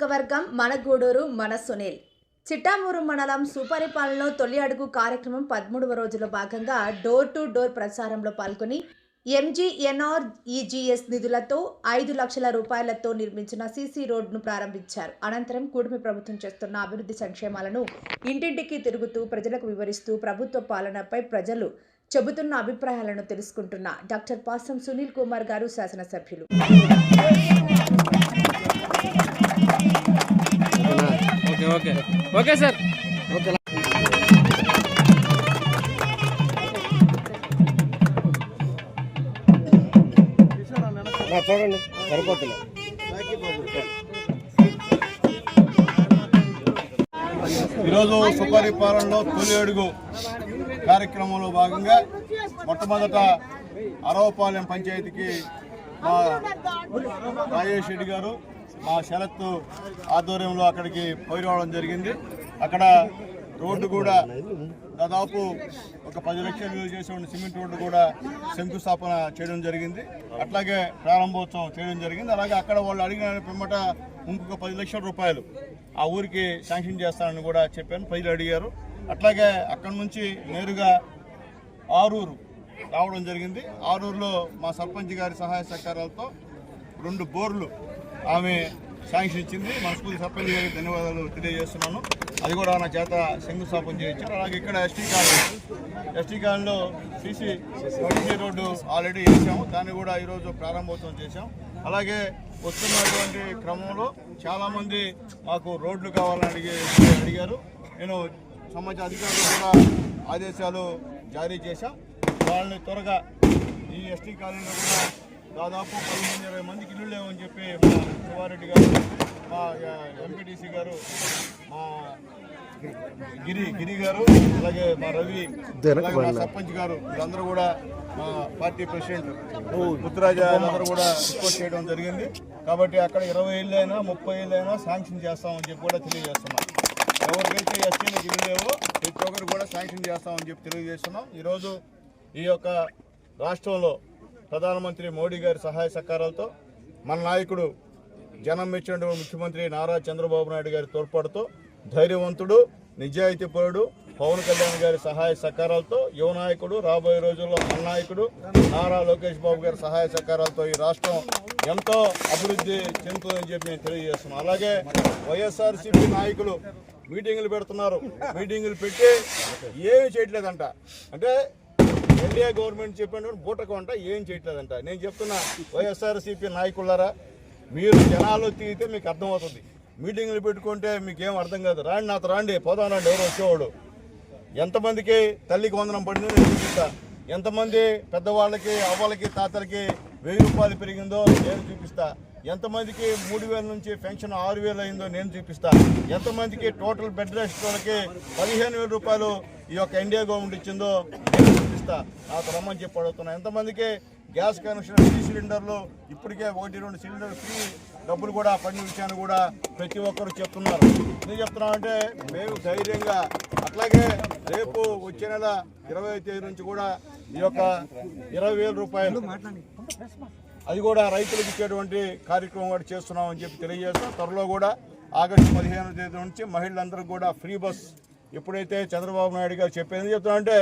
నియోజకవర్గం మన గూడూరు మన సునీల్. చిట్టామూరు మండలం సుపరిపాలనలో తొలి అడుగు కార్యక్రమం పదమూడవ రోజులో భాగంగా డోర్ టు డోర్ ప్రచారంలో పాల్గొని ఎంజీఎన్ఆర్ ఈజీఎస్ నిధులతో ఐదు లక్షల రూపాయలతో నిర్మించిన సీసీ రోడ్ను ప్రారంభించారు. అనంతరం కూటమి ప్రభుత్వం చేస్తున్న అభివృద్ధి సంక్షేమాలను ఇంటింటికి తిరుగుతూ ప్రజలకు వివరిస్తూ ప్రభుత్వ పాలనపై ప్రజలు చెబుతున్న అభిప్రాయాలను తెలుసుకుంటున్న డాక్టర్ పాసం సునీల్ కుమార్ గారు శాసనసభ్యులు. ఓకే. ఓకే ఓకే సార్ చూడండి సరిపోతుంది. ఈరోజు సుపరిపాలనలో తొలి అడుగు కార్యక్రమంలో భాగంగా మొట్టమొదట అరవపాలెం పంచాయతీకి మా రాజేష్ రెడ్డి గారు మా శరత్ ఆధ్వర్యంలో అక్కడికి పోయి రావడం జరిగింది. అక్కడ రోడ్డు కూడా దాదాపు ఒక పది లక్షలు యూజ్ చేసే సిమెంట్ రోడ్డు కూడా శంకుస్థాపన చేయడం జరిగింది. అట్లాగే ప్రారంభోత్సవం చేయడం జరిగింది. అలాగే అక్కడ వాళ్ళు అడిగిన పిమ్మట ఇంకొక పది లక్షల రూపాయలు ఆ ఊరికి శాంక్షన్ చేస్తానని కూడా చెప్పాను. ప్రజలు అడిగారు. అట్లాగే అక్కడ నుంచి నేరుగా ఆరూరు రావడం జరిగింది. ఆరూరులో మా సర్పంచ్ గారి సహాయ సహకారాలతో రెండు బోర్లు ఆమె శాంక్షన్ ఇచ్చింది. మనస్ఫూర్తి సర్పంచ్ గారికి ధన్యవాదాలు తెలియజేస్తున్నాను. అది కూడా నా చేత శంకుస్థాపన చేయించారు. అలాగే ఇక్కడ ఎస్టీ కాలనీ ఎస్టీ కాలనీలో సీసీ ట్వంటీ రోడ్డు ఆల్రెడీ వేసాము. దాన్ని కూడా ఈరోజు ప్రారంభోత్సవం చేశాం. అలాగే వస్తున్నటువంటి క్రమంలో చాలామంది మాకు రోడ్లు కావాలని అడిగి అడిగారు. నేను సంబంధించిన అధికారులు కూడా ఆదేశాలు జారీ చేశాం. వాళ్ళని త్వరగా ఈ ఎస్టీ కాలనీలో కూడా దాదాపు పదిహేను ఇరవై మందికి ఇల్లు లేవని చెప్పి మా శివారెడ్డి గారు మా ఎంపీటీసీ గారు మా గిరి గిరి గారు అలాగే మా రవి అలాగే మా సర్పంచ్ గారు వీళ్ళందరూ కూడా మా పార్టీ ప్రెసిడెంట్. ముత్తురాజా అందరూ కూడా రిపోర్ట్ చేయడం జరిగింది. కాబట్టి అక్కడ ఇరవై ఏళ్ళు అయినా ముప్పై ఏళ్ళు అయినా శాంక్షన్ చేస్తామని చెప్పి కూడా తెలియజేస్తున్నాం. ఎవరికైతే ఎస్టీలకు ఇల్లు లేవో ప్రతి ఒక్కరు కూడా శాంక్షన్ చేస్తామని చెప్పి తెలియజేస్తున్నాం. ఈరోజు ఈ యొక్క రాష్ట్రంలో ప్రధానమంత్రి మోడీ గారి సహాయ సహకారాలతో మన నాయకుడు జనం మెచ్చినటువంటి ముఖ్యమంత్రి నారా చంద్రబాబు నాయుడు గారి తోడ్పాటుతో ధైర్యవంతుడు నిజాయితీపరుడు పవన్ కళ్యాణ్ గారి సహాయ సహకారాలతో యువ నాయకుడు రాబోయే రోజుల్లో మన నాయకుడు నారా లోకేష్ బాబు గారి సహాయ సహకారాలతో ఈ రాష్ట్రం ఎంతో అభివృద్ధి చెందుతుందని చెప్పి నేను తెలియజేస్తున్నాను. అలాగే వైఎస్ఆర్సీపీ నాయకులు మీటింగులు పెడుతున్నారు. మీటింగులు పెట్టి ఏమి చేయట్లేదంట. అంటే ఎన్డీఏ గవర్నమెంట్ చెప్పిన బూటకు అంట ఏం చేయట్లేదంట. నేను చెప్తున్నా వైఎస్ఆర్సీపీ నాయకులారా మీరు జనాలు తిరిగితే మీకు అర్థమవుతుంది. మీటింగ్లు పెట్టుకుంటే మీకు ఏం అర్థం కాదు. రాండి నాతో రాండి పోదాం రాండి ఎవరు వచ్చేవాడు. ఎంతమందికి తల్లికి వందనం పడిందో నేను చూపిస్తా. ఎంతమంది పెద్దవాళ్ళకి అవ్వలకి తాతలకి వెయ్యి రూపాయలు పెరిగిందో నేను చూపిస్తా. ఎంతమందికి మూడు వేల నుంచి పెన్షన్ ఆరు వేలు అయిందో నేను చూపిస్తా. ఎంతమందికి టోటల్ బెడ్ రెస్ట్ వాళ్ళకి పదిహేను వేల రూపాయలు ఈ యొక్క ఇండియా గవర్నమెంట్ ఇచ్చిందో నేను రమ్మని చెప్పి అడుగుతున్నాను ఎంతమందికి గ్యాస్ కనెక్షన్ ఫ్రీ సిలిండర్లు ఇప్పటికే ఒకటి రెండు సిలిండర్ ఫ్రీ డబ్బులు కూడా పడిన విషయాన్ని కూడా ప్రతి ఒక్కరు చెప్తున్నారు. ఎందుకు చెప్తున్నామంటే మేము ధైర్యంగా అట్లాగే రేపు వచ్చే నెల ఇరవై తేదీ నుంచి కూడా ఈ యొక్క ఇరవై వేల రూపాయలు అది కూడా రైతులకు ఇచ్చేటువంటి కార్యక్రమం కూడా చేస్తున్నామని చెప్పి తెలియజేస్తాం త్వరలో కూడా ఆగస్టు పదిహేను తేదీ నుంచి మహిళలందరికీ కూడా ఫ్రీ బస్ ఎప్పుడైతే చంద్రబాబు నాయుడు గారు చెప్పేది. చెప్తున్నామంటే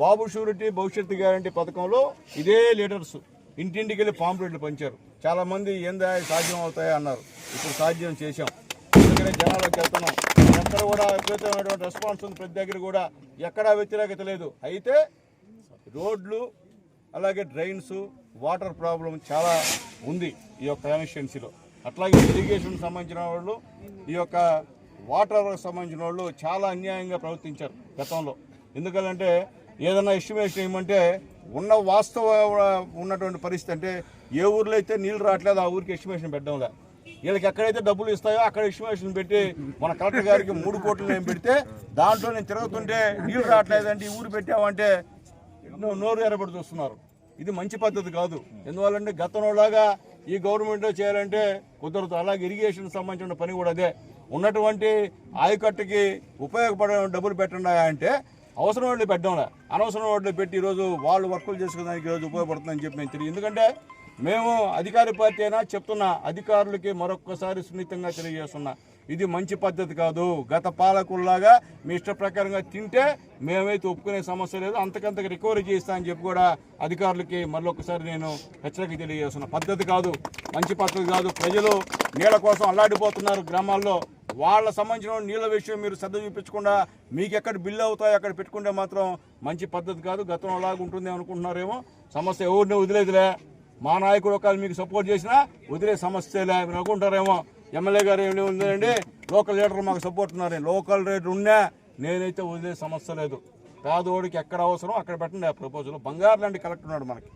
బాబు షూరిటీ భవిష్యత్తు గ్యారంటీ పథకంలో ఇదే లీడర్స్ ఇంటింటికి వెళ్ళి పాంప్లెట్లు పంచారు. చాలా మంది ఏందా సాధ్యం అవుతాయా అన్నారు. ఇప్పుడు సాధ్యం చేశాం. అందుకనే జనాలకు వెళ్తున్నాం ఎక్కడ కూడా విపరీతమైనటువంటి రెస్పాన్స్ ఉంది ప్రతి దగ్గర కూడా. ఎక్కడా వ్యతిరేకత లేదు. అయితే రోడ్లు అలాగే డ్రైన్స్ వాటర్ ప్రాబ్లం చాలా ఉంది ఈ యొక్క కాన్స్టిట్యున్సీలో అట్లాగే ఇరిగేషన్ సంబంధించిన వాళ్ళు ఈ యొక్క వాటర్ సంబంధించిన వాళ్ళు చాలా అన్యాయంగా ప్రవర్తించారు గతంలో. ఎందుకంటే ఏదైనా ఎస్టిమేషన్ ఏమంటే ఉన్న వాస్తవ ఉన్నటువంటి పరిస్థితి అంటే ఏ ఊర్లో అయితే నీళ్ళు రావట్లేదు ఆ ఊరికి ఎస్టిమేషన్ పెట్టడంలే వీళ్ళకి ఎక్కడైతే డబ్బులు ఇస్తాయో అక్కడ ఎస్టిమేషన్ పెట్టి మన కలెక్టర్ గారికి మూడు కోట్లు నేను పెడితే దాంట్లో నేను తిరుగుతుంటే నీళ్ళు రావట్లేదంటే ఈ ఊరు పెట్టామంటే నోరు ఎరబడి చూస్తున్నారు ఇది మంచి పద్ధతి కాదు. ఎందువల్లంటే గతంలోలాగా ఈ గవర్నమెంట్ చేయాలంటే కుదరదు. అలాగే ఇరిగేషన్ సంబంధించిన పని కూడా అదే. ఉన్నటువంటి ఆయకట్టుకి ఉపయోగపడే డబ్బులు పెట్టండి అంటే అవసరం వాళ్ళు పెట్టడంలే అనవసరం వాళ్ళు పెట్టి ఈరోజు వాళ్ళు వర్కులు చేసుకోవడానికి ఈరోజు ఉపయోగపడుతుందని చెప్పి నేను తెలియదు ఎందుకంటే మేము అధికార పార్టీ అయినా చెప్తున్నా అధికారులకి మరొక్కసారి సున్నితంగా తెలియజేస్తున్నా ఇది మంచి పద్ధతి కాదు. గత పాలకుల్లాగా మీ ఇష్ట ప్రకారంగా తింటే మేమైతే ఒప్పుకునే సమస్య లేదు అంతకంతకు రికవరీ చేస్తా అని చెప్పి కూడా అధికారులకి మరొకసారి నేను హెచ్చరిక తెలియజేస్తున్నా. పద్ధతి కాదు మంచి పద్ధతి కాదు. ప్రజలు నీళ్ళ కోసం అల్లాడిపోతున్నారు గ్రామాల్లో. వాళ్ళ సంబంధించిన నీళ్ళ విషయం మీరు శ్రద్ధ చూపించకుండా మీకు ఎక్కడ బిల్లు అవుతాయో అక్కడ పెట్టుకుంటే మాత్రం మంచి పద్ధతి కాదు. గతంలో అలాగ ఉంటుంది అనుకుంటున్నారేమో. సమస్య ఎవరిని వదిలేదులే. మా నాయకుడు ఒకవేళ మీకు సపోర్ట్ చేసినా వదిలే సమస్యలే మీరు అనుకుంటారేమో. ఎమ్మెల్యే గారు ఏమి ఉందండి? లోకల్ లీడర్ మాకు సపోర్ట్ ఉన్నారు. లోకల్ లీడర్ ఉన్నా నేనైతే వదిలే సమస్య లేదు. పేదోడికి ఎక్కడ అవసరం అక్కడ పెట్టండి ఆ ప్రపోజల్. బంగారు లాంటి కలెక్టర్ ఉన్నాడు మనకి.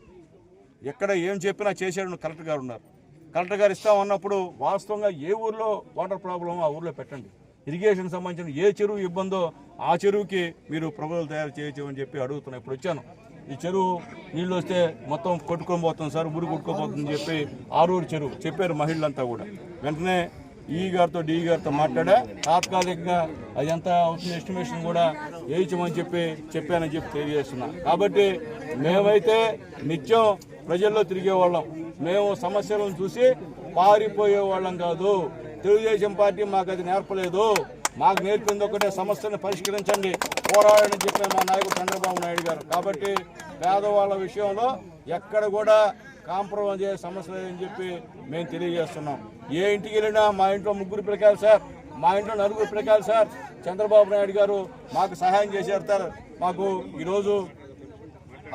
ఎక్కడ ఏం చెప్పినా చేసేడు కలెక్టర్ గారు ఉన్నారు. కలెక్టర్ గారు ఇస్తామన్నప్పుడు వాస్తవంగా ఏ ఊర్లో వాటర్ ప్రాబ్లమో ఆ ఊర్లో పెట్టండి. ఇరిగేషన్ సంబంధించిన ఏ చెరువు ఇబ్బందో ఆ చెరువుకి మీరు ప్రభుత్వం తయారు చేయొచ్చు అని చెప్పి అడుగుతున్నా. ఇప్పుడు వచ్చాను. ఈ చెరువు నీళ్ళు వస్తే మొత్తం కొట్టుకొని పోతుంది సార్ ఊరు కొట్టుకోబోతుందని చెప్పి ఆరూరు చెరువు చెప్పారు మహిళలంతా కూడా. వెంటనే ఈ గారితో డి గారితో మాట్లాడా. తాత్కాలికంగా అది ఎంత అవుతుంది ఎస్టిమేషన్ కూడా వేయించమని చెప్పి చెప్పానని చెప్పి తెలియజేస్తున్నా. కాబట్టి మేమైతే నిత్యం ప్రజల్లో తిరిగే వాళ్ళం. మేము సమస్యలను చూసి పారిపోయే వాళ్ళం కాదు. తెలుగుదేశం పార్టీ మాకు అది నేర్పలేదు. మాకు నేర్పింది ఒకటే సమస్యను పరిష్కరించండి. పోరాడని చెప్పే మా నాయకుడు చంద్రబాబు నాయుడు గారు. కాబట్టి పేదవాళ్ళ విషయంలో ఎక్కడ కూడా కాంప్రమైజ్ అయ్యే సమస్య లేదని చెప్పి మేము తెలియజేస్తున్నాం. ఏ ఇంటికి వెళ్ళినా మా ఇంట్లో ముగ్గురు పిల్లకాయలు సార్. మా ఇంట్లో నలుగురు పిల్లకాయలు సార్. చంద్రబాబు నాయుడు గారు మాకు సహాయం చేసేస్తారు మాకు ఈరోజు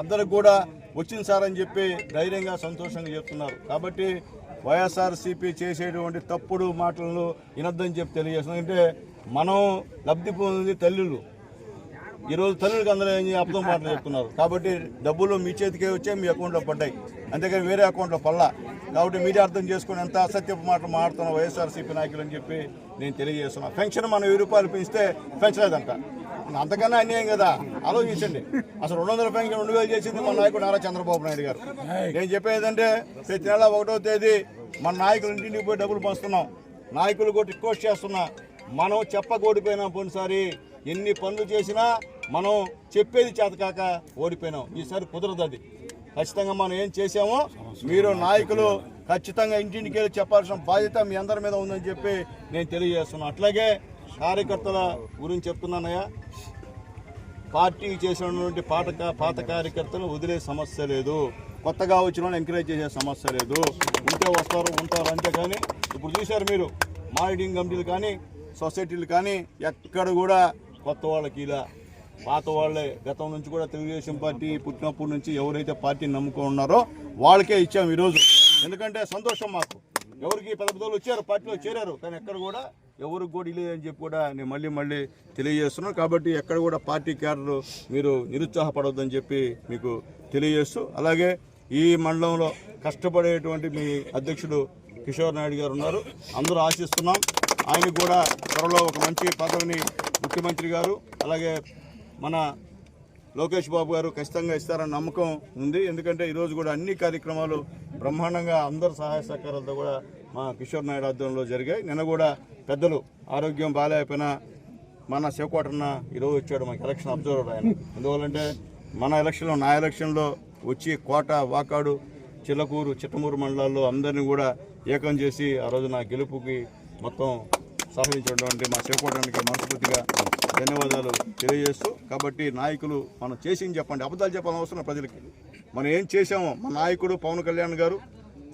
అందరికి కూడా వచ్చింది సార్ అని చెప్పి ధైర్యంగా సంతోషంగా చెప్తున్నారు. కాబట్టి వైఎస్ఆర్సీపీ చేసేటువంటి తప్పుడు మాటలను వినొద్దని చెప్పి తెలియజేస్తున్నాం. అంటే మనం లబ్ధి పొందింది తల్లులు. ఈరోజు తల్లులకు అందరూ ఏం చేయ- మాటలు చెప్తున్నారు. కాబట్టి డబ్బులు మీ చేతికే వచ్చాయి మీ అకౌంట్లో పడ్డాయి. అంతేకాని వేరే అకౌంట్లో పల్లా కాబట్టి మీరే అర్థం చేసుకుని ఎంత అసత్యపు మాటలు మాడుతున్న వైఎస్ఆర్సీపీ నాయకులు అని చెప్పి నేను తెలియజేస్తున్నాను పెన్షన్ మనం వెయ్యి రూపాయలు పెంచితే పెంచలేదంట. అంతకన్నా అన్యాయం కదా? ఆలోచించండి. అసలు రెండు వందల పెన్షన్ రెండు వేలు చేసింది మన నాయకుడు నారా చంద్రబాబు నాయుడు గారు. నేను చెప్పేది అంటే ప్రతి నెల ఒకటో తేదీ మన నాయకులు ఇంటింటికి పోయి డబ్బులు పంచుతున్నాం. నాయకులు కూడా రిక్వెస్ట్ చేస్తున్నా. మనం చెప్పగోడిపోయినాం పోయినసారి. ఎన్ని పనులు చేసినా మనం చెప్పేది చేతకాక ఓడిపోయినాం. ఈసారి కుదరదు అది. ఖచ్చితంగా మనం ఏం చేసామో మీరు నాయకులు ఖచ్చితంగా ఇంటింటికి వెళ్ళి చెప్పాల్సిన బాధ్యత మీ అందరి మీద ఉందని చెప్పి నేను తెలియజేస్తున్నాను అట్లాగే కార్యకర్తల గురించి చెప్తున్నానయ్యా. పార్టీ చేసినటువంటి పాత పాత కార్యకర్తలు వదిలే సమస్య లేదు. కొత్తగా వచ్చిన వాళ్ళు ఎంకరేజ్ చేసే సమస్య లేదు. ఉంటే వస్తారు ఉంటారు అంతేకాని ఇప్పుడు చూశారు మీరు మానిటరింగ్ కమిటీలు కానీ సొసైటీలు కానీ ఎక్కడ కూడా కొత్త వాళ్ళకి ఇలా పాత వాళ్ళే గతం నుంచి కూడా తెలుగుదేశం పార్టీ పుట్టినప్పటి నుంచి ఎవరైతే పార్టీని నమ్ముకొని ఉన్నారో వాళ్ళకే ఇచ్చాం ఈరోజు. ఎందుకంటే సంతోషం మాకు. ఎవరికి పెద్ద పెద్దలు వచ్చారు పార్టీలో చేరారు కానీ ఎక్కడ కూడా ఎవరికి కూడా లేదని చెప్పి కూడా నేను మళ్ళీ మళ్ళీ తెలియజేస్తున్నాను. కాబట్టి ఎక్కడ కూడా పార్టీ క్యాడర్లు మీరు నిరుత్సాహపడవద్దని చెప్పి మీకు తెలియజేస్తూ అలాగే ఈ మండలంలో కష్టపడేటువంటి మీ అధ్యక్షుడు కిషోర్ నాయుడు గారు ఉన్నారు. అందరూ ఆశిస్తున్నాం ఆయనకు కూడా త్వరలో ఒక మంచి పదవిని ముఖ్యమంత్రి గారు అలాగే మన లోకేష్ బాబు గారు ఖచ్చితంగా ఇస్తారన్న నమ్మకం ఉంది. ఎందుకంటే ఈరోజు కూడా అన్ని కార్యక్రమాలు బ్రహ్మాండంగా అందరు సహాయ సహకారాలతో కూడా మా కిషోర్ నాయుడు ఆధ్వర్యంలో జరిగాయి. నిన్న కూడా పెద్దలు ఆరోగ్యం బాగాలేకపోయినా మన శివకోటన్న ఈరోజు వచ్చాడు మనకి ఎలక్షన్ అబ్జర్వర్ ఆయన. ఎందువల్లంటే మన ఎలక్షన్లో నా ఎలక్షన్లో వచ్చి కోట వాకాడు చిల్లకూరు చిట్టమూరు మండలాల్లో అందరినీ కూడా ఏకం చేసి ఆ రోజు నా గెలుపుకి మొత్తం సహకరించినటువంటి మా శివకోటానికి మనస్ఫూర్తిగా ధన్యవాదాలు తెలియజేస్తూ కాబట్టి నాయకులు మనం చేసింది చెప్పండి అబద్ధాలు చెప్పాలని అవసరం ప్రజలకి. మనం ఏం చేసామో మన నాయకుడు పవన్ కళ్యాణ్ గారు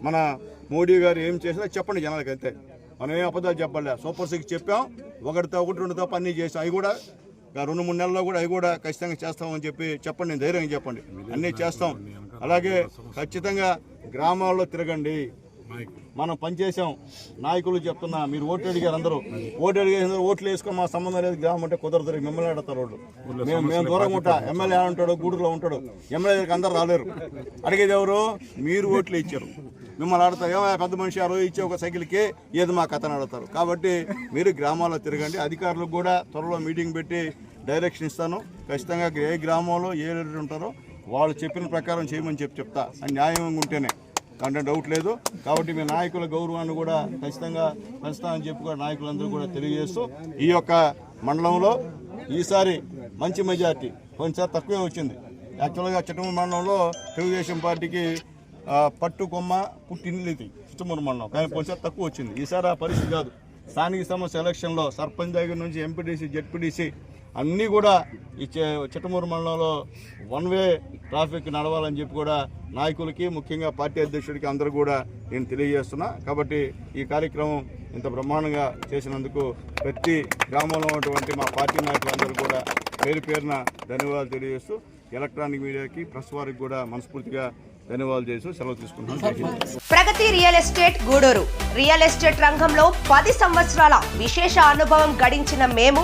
మన మోడీ గారు ఏం చేసినా చెప్పండి జనాలకి అంతే. మనం ఏం అబద్ధాలు చెప్పలే? సూపర్ సిక్స్ చెప్పాం. ఒకటితో ఒకటి రెండుతో పని చేసాం. అవి కూడా రెండు మూడు నెలల్లో కూడా అవి కూడా ఖచ్చితంగా చేస్తామని చెప్పి చెప్పండి ధైర్యంగా చెప్పండి. అన్నీ చేస్తాం. అలాగే ఖచ్చితంగా గ్రామాల్లో తిరగండి. మనం పనిచేసాం నాయకులు చెప్తున్నా మీరు ఓటు అడిగారు అందరూ. ఓటు అడిగారు అందరూ ఓట్లు వేసుకొని మా సంబంధం లేదు గ్రామం అంటే కుదరదు మిమ్మల్ని అడతారు వాళ్ళు మేము మేము దూరంగా ఉంటా. ఎమ్మెల్యే ఉంటాడు గూడూరులో ఉంటాడు. ఎమ్మెల్యే దగ్గరికి అందరు రాలేరు. అడిగేది ఎవరు? మీరు ఓట్లు ఇచ్చారు. మిమ్మల్ని ఆడతారు ఏమో పెద్ద మనిషి ఆ రోజు ఇచ్చే ఒక సైకిల్కి ఏది మా కథను ఆడతారు కాబట్టి మీరు గ్రామాల్లో తిరగండి. అధికారులకు కూడా త్వరలో మీటింగ్ పెట్టి డైరెక్షన్ ఇస్తాను. ఖచ్చితంగా ఏ గ్రామంలో ఏ ఉంటారో వాళ్ళు చెప్పిన ప్రకారం చేయమని చెప్పి చెప్తా. అది న్యాయంగా ఉంటేనే. కంటే డౌట్ లేదు. కాబట్టి మీ నాయకుల గౌరవాన్ని కూడా ఖచ్చితంగా పెంచుతామని చెప్పి కూడా నాయకులందరూ కూడా తెలియజేస్తూ ఈ యొక్క మండలంలో ఈసారి మంచి మెజార్టీ కొంచెం తక్కువే వచ్చింది. యాక్చువల్గా చిట్టమూరు మండలంలో తెలుగుదేశం పార్టీకి పట్టుకొమ్మ పట్టు కొమ్మ పుట్టినది చిట్టమూరు మండలం. కానీ కొంచెం తక్కువ వచ్చింది. ఈసారి ఆ పరిస్థితి కాదు. స్థానిక సంస్థ ఎలక్షన్లో సర్పంచ్ దగ్గర నుంచి ఎంపీటీసీ జెడ్పీటీసీ అన్నీ కూడా ఈ చిట్టమూరు మండలంలో వన్ వే ట్రాఫిక్ నడవాలని చెప్పి కూడా నాయకులకి ముఖ్యంగా పార్టీ అధ్యక్షుడికి అందరూ కూడా నేను తెలియజేస్తున్నా. కాబట్టి ఈ కార్యక్రమం ఇంత బ్రహ్మాండంగా చేసినందుకు ప్రతి గ్రామంలో ఉన్నటువంటి మా పార్టీ నాయకులందరూ కూడా పేరు పేరున ధన్యవాదాలు తెలియజేస్తూ ఎలక్ట్రానిక్ మీడియాకి ప్రెస్ వారికి కూడా మనస్ఫూర్తిగా ధన్యవాదాలు చేస్తూ సెలవు తీసుకుంటున్నాను. Pragati real estate Gudur. Real estate రంగంలో పది సంవత్సరాల విశేష అనుభవం గడించిన మేము